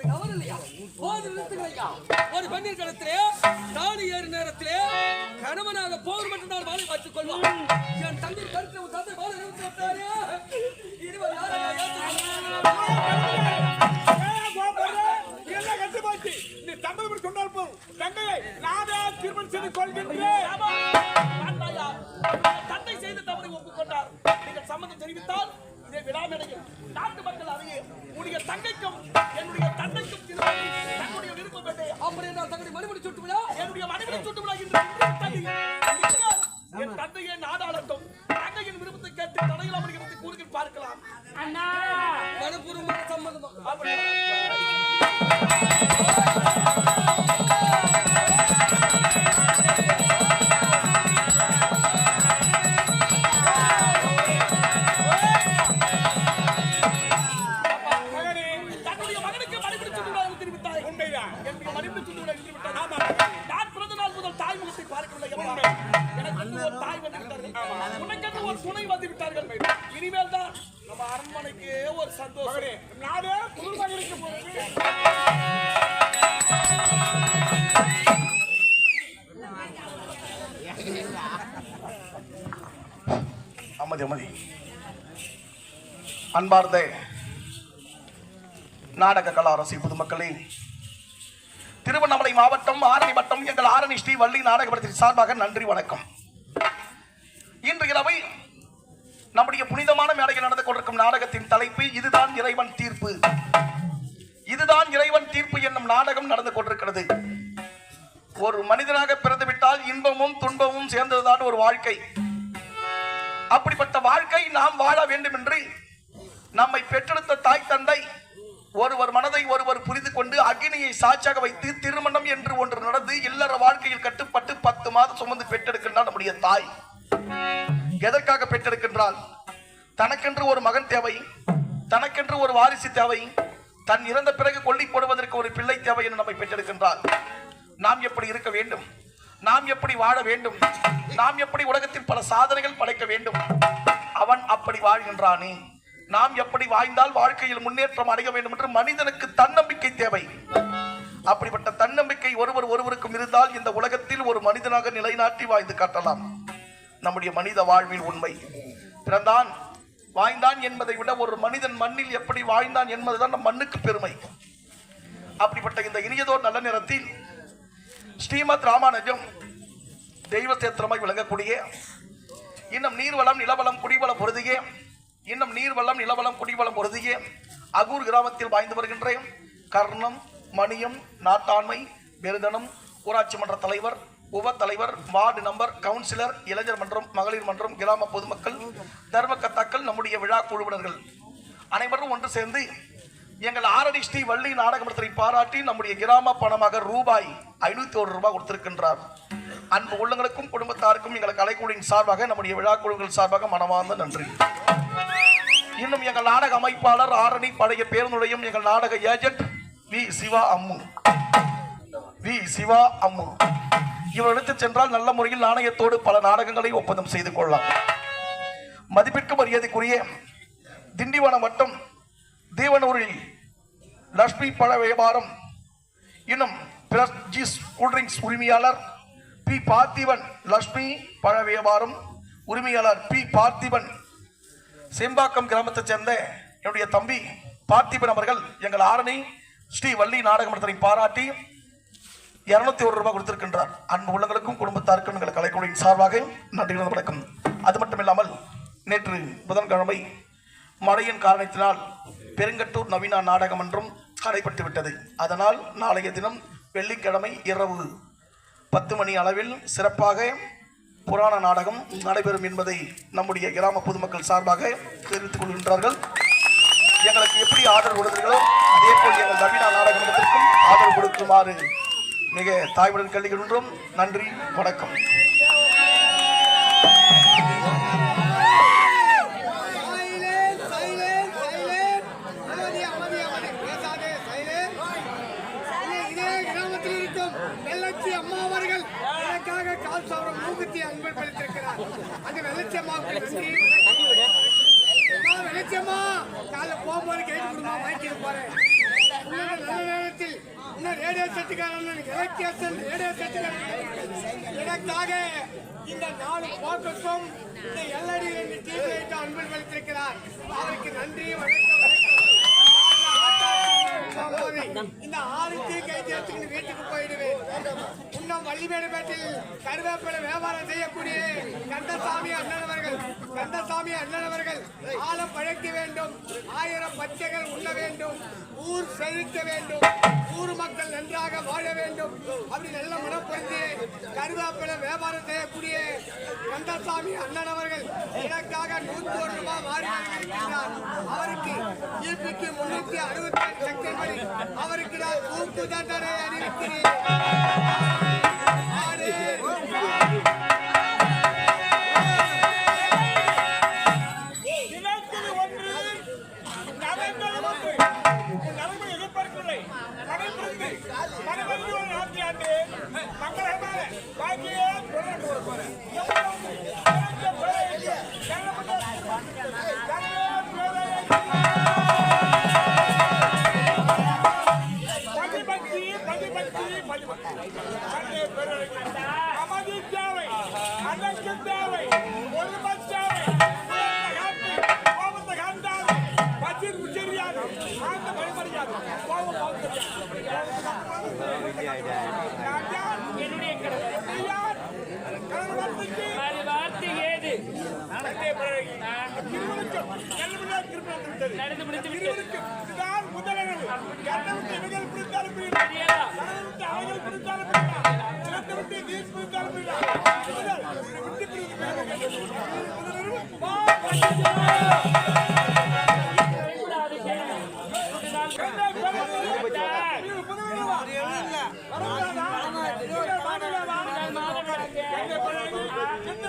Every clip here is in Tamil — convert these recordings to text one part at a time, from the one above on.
சொல்றது கவனம் இல்லையா போது நிறுத்துங்கய்யா ஒரு பெண்ணின் கடத்திலே தாலி ஏறு நேரத்திலே கணவனாக போர் மட்டும்தான் வாழை வைத்துக் கொள்வான். என் தந்தை கருத்து தந்தை வாழை நிறுத்தி என் தந்தையை நாடாளட்டும் தங்கையின் விருப்பத்தை கேட்டு தடையில் வருகிறது கூறுகள் பார்க்கலாம் அண்ணா மனப்பூர்வமான சம்மதம் அப்படி மகனே தன்னுடைய மகனுக்கு மனைவி துணை வந்து விட்டார்கள் இனிமேல் தான் நம்ம அரண்மனைக்கு ஒரு சந்தோஷம். நானே குடும்பம் இருக்க அமதி அமதி. அன்பார்ந்த நாடக கலாரசி பொதுமக்களே திருவண்ணாமலை மாவட்டம் ஆரணி வட்டம் எங்கள் ஆரணி ஸ்ரீ வள்ளி நாடகபடத்தின் சார்பாக நன்றி வணக்கம். இன்று இரவு நம்முடைய புனிதமான மேடையில் நடந்து கொண்டிருக்கும் நாடகத்தின் தலைப்பு இதுதான் இறைவன் தீர்ப்பு. இதுதான் இறைவன் தீர்ப்பு என்னும் நாடகம் நடந்து கொண்டிருக்கிறது. ஒரு மனிதனாக பிறந்துவிட்டால் இன்பமும் துன்பமும் சேர்ந்ததுதான் ஒரு வாழ்க்கை. அப்படிப்பட்ட வாழ்க்கை நாம் வாழ வேண்டும் என்று நம்மை பெற்றெடுத்த தாய் தந்தை ஒருவர் மனதை ஒருவர் புரிந்து கொண்டு அக்னியை சாட்சியாக வைத்து திருமணம் என்று ஒன்று நடந்து இல்லற வாழ்க்கையில் கட்டுப்பட்டு பத்து மாதம் சுமந்து பெற்றெடுக்கின்றார் நம்முடைய தாய். எதற்காக பெற்றெடுக்கின்றால் தனக்கென்று ஒரு மகன் தேவை தனக்கென்று ஒரு வாரிசு தேவை தன் இறந்த பிறகு கொல்லி போடுவதற்கு ஒரு பிள்ளை தேவை என்று நம்மை பெற்றெடுக்கின்றார். நாம் எப்படி இருக்க வேண்டும்? நாம் எப்படி வாழ வேண்டும்? நாம் எப்படி உலகத்தில் பல சாதனைகள் படைக்க வேண்டும்? அவன் அப்படி வாழ்கின்றானே. நாம் எப்படி வாழ்ந்தால் வாழ்க்கையில் முன்னேற்றம் அடைய வேண்டும் என்று மனிதனுக்கு தன்னம்பிக்கை தேவை. அப்படிப்பட்ட தன்னம்பிக்கை ஒருவர் ஒருவருக்கும் இருந்தால் இந்த உலகத்தில் ஒரு மனிதனாக நிலைநாட்டி வாழ்ந்து காட்டலாம். நம்முடைய மனித வாழ்வில் உண்மை. பிறந்தான் வாய்ந்தான் என்பதை விட ஒரு மனிதன் மண்ணில் எப்படி வாழ்ந்தான் என்பதுதான் நம் மண்ணுக்கு பெருமை. அப்படிப்பட்ட இந்த இனியதோர் நல்ல நேரத்தில் ஸ்ரீமத் ராமானுஜம் தெய்வ சேத்திரமாய் விளங்கக்கூடிய இன்னும் நீர்வளம் நிலவளம் குடிவளம் பொருதியே இன்னும் நீர்வளம் நிலவளம் குடிவளம் பொருதியே அகூர் கிராமத்தில் வாய்ந்து வருகின்ற கர்ணம் மணியம் நாட்டாண்மை பெருதனம் ஊராட்சி மன்ற தலைவர் உப தலைவர் வார்டு நம்பர் கவுன்சிலர் இளைஞர் மன்றம் மகளிர் மன்றம் கிராம பொதுமக்கள் தர்மக்கத்தாக்கள் நம்முடைய விழா குழுவினர்கள். அனைவரும் ஒன்று சேர்ந்து எங்கள் ஆரடி ஸ்ரீ வள்ளி நாடகமன்றத்தை பாராட்டி நம்முடைய கிராம பணமாக ரூபாய் ஐநூத்தி ஒரு ரூபாய் கொடுத்திருக்கின்றார். அன்பு உள்ளங்களுக்கும் குடும்பத்தாருக்கும் எங்கள் கலைக்குழுவின் சார்பாக நம்முடைய விழா குழுக்கள் சார்பாக மனமார்ந்த நன்றி. இன்னும் எங்கள் நாடக அமைப்பாளர் ஆரணி பழைய பேருந்துடையும் எங்கள் நாடக agent V Siva Ammu. V Siva Ammu. இவரிடத்து சென்றால் நல்ல முறையில் நாணயத்தோடு பல நாடகங்களை ஒப்பந்தம் செய்து கொள்ளலாம். மதிப்பிற்கு மரியாதைக்குரிய திண்டிவனம் வட்டம் தீவனூரில் லட்சுமி பழ வியாபாரம் இன்னும் பிரஸ்ஜிஸ் கூல்ட்ரிங்க்ஸ் உரிமையாளர் பி பார்த்திபன் லட்சுமி பழ வியாபாரம் உரிமையாளர் பி பார்த்திபன். செம்பாக்கம் கிராமத்தைச் சேர்ந்த என்னுடைய தம்பி பார்த்திபன் அவர்கள் எங்கள் ஆரணி ஸ்ரீ வள்ளி நாடக மன்றத்தை பாராட்டி இருநூத்தி ஒரு ரூபாய் கொடுத்திருக்கின்றார். அன்பு உள்ளங்களுக்கும் குடும்பத்தாருக்கும் எங்கள் கலைக்குழுவின் சார்பாக நன்றி வணக்கம். அது மட்டும் இல்லாமல் நேற்று புதன்கிழமை மழையின் காரணத்தினால் பெருங்கட்டூர் நவீன நாடகம் என்றும் தடைப்பட்டு விட்டது. அதனால் நாளைய தினம் வெள்ளிக்கிழமை இரவு பத்து மணி அளவில் சிறப்பாக புராண நாடகம் நடைபெறும் என்பதை நம்முடைய கிராம பொதுமக்கள் சார்பாக தெரிவித்துக் கொள்கின்றார்கள். எங்களுக்கு எப்படி ஆதரவு கொடுத்தீர்களோ அதே போல் எங்கள் நவீன நாடக ஆதரவு கொடுக்குமாறு மிக தாய்வுடன் கல்விகின்றோம் நன்றி வணக்கம். இதே கிராமத்தில் அவர்கள் எனக்காக போகும்போது கேட்டு கொடுமா வாங்கிட்டு போறேன் ரேடியோ செட்டுக்காரன் இலக்கியசன் ரேடியோ செட்டுக்காரன் எனக்காக இந்த நாலு போக்கத்தும் இந்த எல்லடி ரெண்டு டீம் லைட் அன்பில் வைத்திருக்கிறார் அவருக்கு நன்றி வணக்கம் இந்த ஆறு கைது எடுத்துக்கிட்டு வீட்டுக்கு போயிடுவேன். இன்னும் வள்ளிமேடுபேட்டில் கருவேப்பிலை வியாபாரம் செய்யக்கூடிய கந்தசாமி அண்ணன் அவர்கள் கந்தசாமி அண்ணன் அவர்கள் ஆழம் பழைக்க வேண்டும். ஆயிரம் பச்சைகள் உண்ண வேண்டும். ஊர் செழிக்க வேண்டும். ஊர் மக்கள் ஒன்றாக வாழ வேண்டும். அப்படி நல்ல மனப்படுத்தி கருவேப்பிலை வியாபாரம் செய்யக்கூடிய கந்தசாமி அண்ணன் அவர்கள் எனக்காக நூத்தி ஒரு ரூபாய் மாறி அவருக்கு ஈபிக்கு முன்னூத்தி அறுபத்தி ஏழு செக்ஷன் அவருக்கு நான் தூக்கு தண்டனை அறிவிக்கிறேன் பதிபக்தி தேவை தேவை ஒருமை தேவை கோபத்தை காண்டாது உச்சரியாது கோபம் என்னுடைய வார்த்தை ஏது திருமணம் திருமணம் நடந்து முடித்து விட்டது.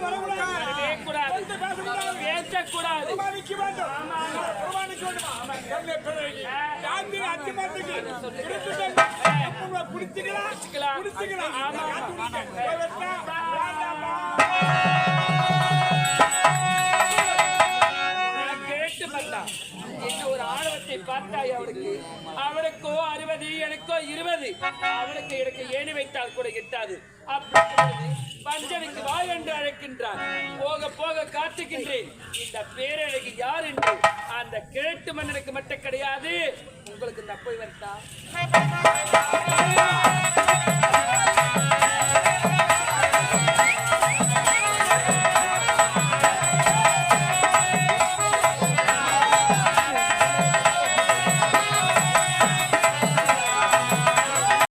வரக்கூடாது பேசக்கூடாது. பேசக்கூடாது வேண்டும் வேண்டுமா குடிச்சுக்கலாம். குடிச்சுக்கலாம். வேண்டாமா? வேண்டாமா? நான் கேட்டு என்ன ஒரு ஆணவத்தை பார்த்தாய் அவளுக்கு. அவளுக்கோ அறுபது எனக்கோ இருபது. அவளுக்கு எனக்கு ஏணி வைத்தால் கூட எட்டாது. அப்படி பஞ்சனுக்கு வா என்று அழைக்கின்றான் போக போக காத்துக்கின்றேன். இந்த பேரழகு யார் என்று அந்த கிழட்டு மன்னனுக்கு மட்டும் கிடையாது. உங்களுக்கு நப்போய் வந்தா